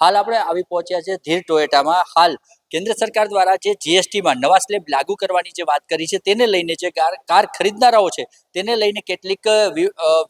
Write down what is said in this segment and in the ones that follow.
હાલ આપણે આવી પહોંચ્યા છે ધીર ટોયોટામાં. હાલ કેન્દ્ર સરકાર દ્વારા જે જીએસટીમાં નવા સ્લેબ લાગુ કરવાની જે વાત કરી છે, તેને લઈને જે કાર કાર ખરીદનારાઓ છે, તેને લઈને કેટલીક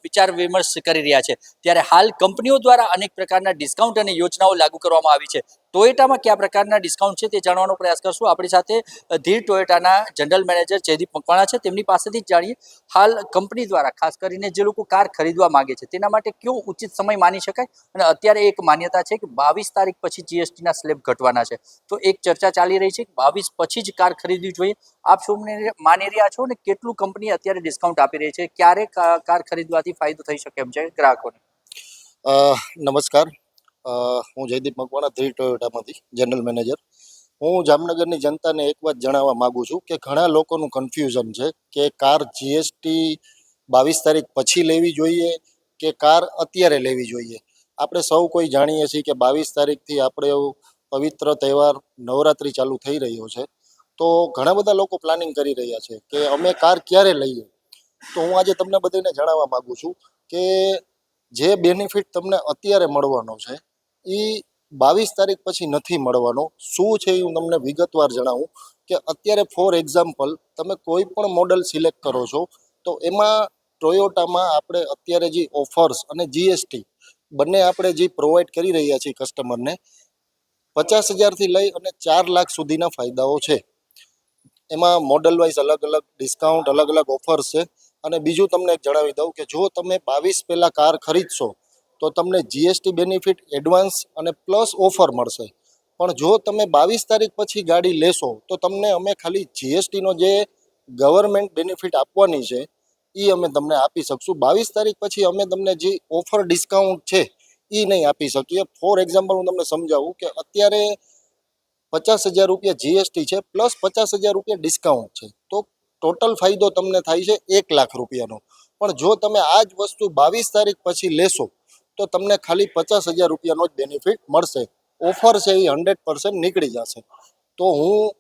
વિચાર વિમર્શ કરી રહ્યા છે. ત્યારે હાલ કંપનીઓ દ્વારા અનેક પ્રકારના ડિસ્કાઉન્ટ અને યોજનાઓ લાગુ કરવામાં આવી છે. ટોયેટામાં કયા પ્રકારના ડિસ્કાઉન્ટ છે તે જાણવાનો પ્રયાસ કરશું. આપણી સાથે ધીર ટોયેટાના જનરલ મેનેજર જયદીપ મકવાણા છે. તેમની પાસેથી જ જાણીએ, હાલ કંપની દ્વારા, ખાસ કરીને જે લોકો કાર ખરીદવા માગે છે, તેના માટે કયો ઉચિત સમય માની શકાય? અને અત્યારે એક માન્યતા છે કે બાવીસ તારીખ પછી જીએસટીના સ્લેબ ઘટવાના છે. તો એક ચર્ચા ચાલી રહી છે. કે બાવીસ પછી જ કાર ખરીદવી જોઈએ. આપ શું મને રહ્યા છો ને કેટલું કંપની અત્યારે ડિસ્કાઉન્ટ આપી રહી છે? ક્યારે કાર ખરીદવાથી ફાયદો થઈ શકે એમ છે ગ્રાહકોને? નમસ્કાર. હું જયદીપ મકવાણા ધ્રી ટોયોટામાંથી જનરલ મેનેજર હું જામનગરની જનતાને એક વાત જણાવવા માગું છું કે ઘણા લોકોનું કન્ફ્યુઝન છે કે કાર જીએસટી બાવીસ તારીખ પછી લેવી જોઈએ કે કાર અત્યારે લેવી જોઈએ? આપણે સૌ કોઈ જાણીએ છીએ કે બાવીસ તારીખથી આપણે એવું પવિત્ર તહેવાર નવરાત્રિ ચાલુ થઈ રહ્યો છે. તો ઘણા બધા લોકો પ્લાનિંગ કરી રહ્યા છે કે અમે કાર ક્યારે લઈએ? તો હું આજે તમને બધાને જણાવવા માગું છું કે જે બેનિફિટ તમને અત્યારે મળવાનો છે, એ બાવીસ તારીખ પછી નથી મળવાનો. શું છે એ હું તમને વિગતવાર જણાવું કે અત્યારે ફોર એક્ઝામ્પલ તમે કોઈ પણ મોડલ સિલેક્ટ કરો છો, તો એમાં ટોયોટામાં આપણે અત્યારે જે ઓફર્સ અને જીએસટી બંને આપણે જે પ્રોવાઈડ કરી રહ્યા છીએ કસ્ટમરને પચાસ હજારથી લઈ અને ચાર લાખ સુધીના ફાયદાઓ છે. એમાં મોડલ વાઇઝ અલગ અલગ ડિસ્કાઉન્ટ અલગ અલગ ઓફર્સ છે. અને બીજું તમને એક જણાવી દઉં કે જો તમે બાવીસ પહેલાં કાર ખરીદશો, તો તમને જીએસટી બેનિફિટ એડવાન્સ અને પ્લસ ઓફર મળશે. પણ જો તમે બાવીસ તારીખ પછી ગાડી લેશો, તો તમને અમે ખાલી જીએસટીનો જે ગવર્મેન્ટ બેનિફિટ આપવાની છે એ અમે તમને આપી શકશું. બાવીસ તારીખ પછી અમે તમને જે ઓફર ડિસ્કાઉન્ટ છે એ નહીં આપી શકીએ. ફોર એક્ઝામ્પલ હું તમને સમજાવું કે અત્યારે પચાસ હજાર રૂપિયા જીએસટી છે પ્લસ પચાસ હજાર રૂપિયા ડિસ્કાઉન્ટ છે. તો ટોટલ ફાયદો તમને થાય છે એક લાખ રૂપિયાનો. પણ જો તમે આ જ વસ્તુ બાવીસ તારીખ પછી લેશો, તો તમને ખાલી પચાસ હજાર રૂપિયાનો જ બેનિફિટ મળશે. ઓફર છે એ હંડ્રેડ પર્સન્ટ નીકળી જશે. તો હું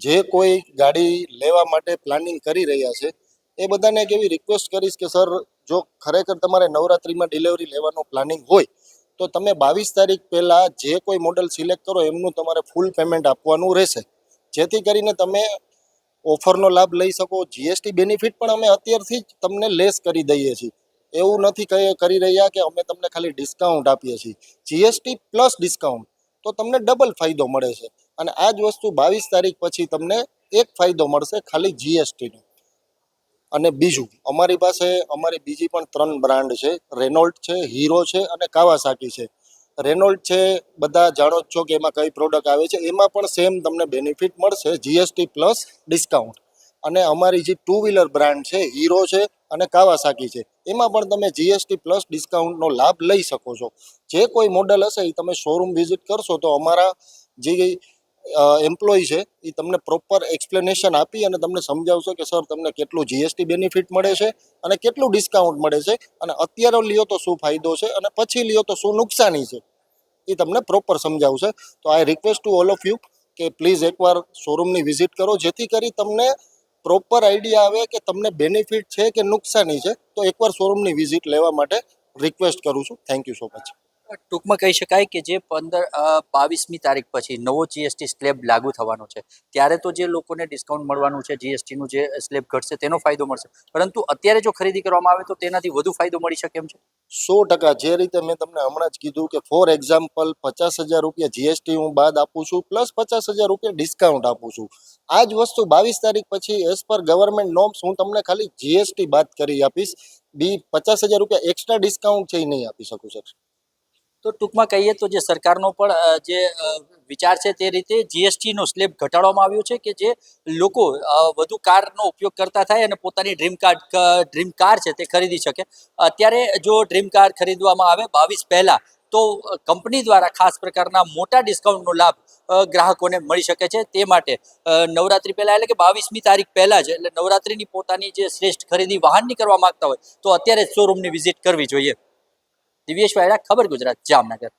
જે કોઈ ગાડી લેવા માટે પ્લાનિંગ કરી રહ્યા છે, એ બધાને એક એવી રિક્વેસ્ટ કરીશ કે સર જો ખરેખર તમારે નવરાત્રિમાં ડિલિવરી લેવાનું પ્લાનિંગ હોય તો તમે બાવીસ તારીખ પહેલાં જે કોઈ મોડલ સિલેક્ટ કરો, એમનું તમારે ફૂલ પેમેન્ટ આપવાનું રહેશે. જેથી કરીને તમે ઓફરનો લાભ લઈ શકો. જીએસટી બેનિફિટ પણ અમે અત્યારથી જ તમને લેસ કરી દઈએ છીએ. એવું નથી કરી રહ્યા કે અમે તમને ખાલી ડિસ્કાઉન્ટ આપીએ છીએ. જીએસટી પ્લસ ડિસ્કાઉન્ટ તો તમને ડબલ ફાયદો મળે છે. અને આ જ વસ્તુ બાવીસ તારીખ પછી તમને એક ફાયદો મળશે ખાલી જીએસટીનો અને બીજું, અમારી પાસે, અમારી બીજી પણ ત્રણ બ્રાન્ડ છે. રેનોલ્ટ છે, હીરો છે અને કાવાસાકી છે. રેનોલ્ટ છે, બધા જાણો છો કે એમાં કઈ પ્રોડક્ટ આવે છે. એમાં પણ સેમ તમને બેનિફિટ મળશે જીએસટી પ્લસ ડિસ્કાઉન્ટ અને અમારી જે ટુ વ્હીલર બ્રાન્ડ છે, હીરો છે અને કાવાસાકી છે. એમાં પણ તમે જીએસટી પ્લસ ડિસ્કાઉન્ટનો લાભ લઈ શકો છો. જે કોઈ મોડલ હશે એ તમે શોરૂમ વિઝિટ કરશો તો અમારા જે એમ્પ્લોય છે એ તમને પ્રોપર એક્સપ્લેનેશન આપી અને તમને સમજાવશે કે સર તમને કેટલું જીએસટી બેનિફિટ મળે છે અને કેટલું ડિસ્કાઉન્ટ મળે છે અને અત્યારે લ્યો તો શું ફાયદો છે અને પછી લ્યો તો શું નુકસાની છે. એ તમને પ્રોપર સમજાવશે. તો I request to all of you કે પ્લીઝ એકવાર શોરૂમની વિઝિટ કરો, જેથી કરી તમને પ્રોપર આઈડિયા આવે કે તમને બેનિફિટ છે કે નુકસાની છે. તો એકવાર શોરૂમની વિઝિટ લેવા માટે રિક્વેસ્ટ કરું છું. થેન્ક યુ સો મચ ટૂંકમાં કહી શકાય કે જે પંદર બાવીસમી તારીખ પછી નવો જીએસટી સ્લેબ લાગુ થવાનો છે. ત્યારે તો જે લોકોને ડિસ્કાઉન્ટ મળવાનું છે જીએસટીનું જે સ્લેબ ઘટશે તેનો ફાયદો મળશે. પરંતુ અત્યારે જો ખરીદી કરવામાં આવે તો તેનાથી વધુ ફાયદો મળી શકે એમ છે? સો ટકા. જે રીતે મેં તમને હમણાં જ કીધું કે ફોર એક્ઝામ્પલ પચાસ હજાર રૂપિયા જીએસટી હું બાદ આપું છું પ્લસ પચાસ હજાર રૂપિયા ડિસ્કાઉન્ટ આપું છું. આ જ વસ્તુ બાવીસ તારીખ પછી એઝ પર ગવર્મેન્ટ નોર્મ્સ હું તમને ખાલી જીએસટી બાદ કરી આપીશ. બી પચાસ હજાર રૂપિયા એક્સ્ટ્રા ડિસ્કાઉન્ટ છે એ નહીં આપી શકું સર તો ટૂંકમાં કહીએ તો જે સરકારનો પણ જે વિચાર છે તે રીતે જીએસટીનો સ્લેબ ઘટાડવામાં આવ્યો છે કે જે લોકો વધુ કારનો ઉપયોગ કરતા થાય અને પોતાની ડ્રીમ કાર્ડ ડ્રીમ કાર છે તે ખરીદી શકે. અત્યારે જો ડ્રીમ કાર ખરીદવામાં આવે બાવીસ પહેલાં, તો કંપની દ્વારા ખાસ પ્રકારના મોટા ડિસ્કાઉન્ટનો લાભ ગ્રાહકોને મળી શકે છે તે માટે નવરાત્રી પહેલાં એટલે કે બાવીસમી તારીખ પહેલાં જ, એટલે નવરાત્રીની પોતાની જે શ્રેષ્ઠ ખરીદી વાહનની કરવા માગતા હોય, તો અત્યારે જ શોરૂમની વિઝિટ કરવી જોઈએ. દિવ્યેશ ખબર ગુજરાત જામનગર.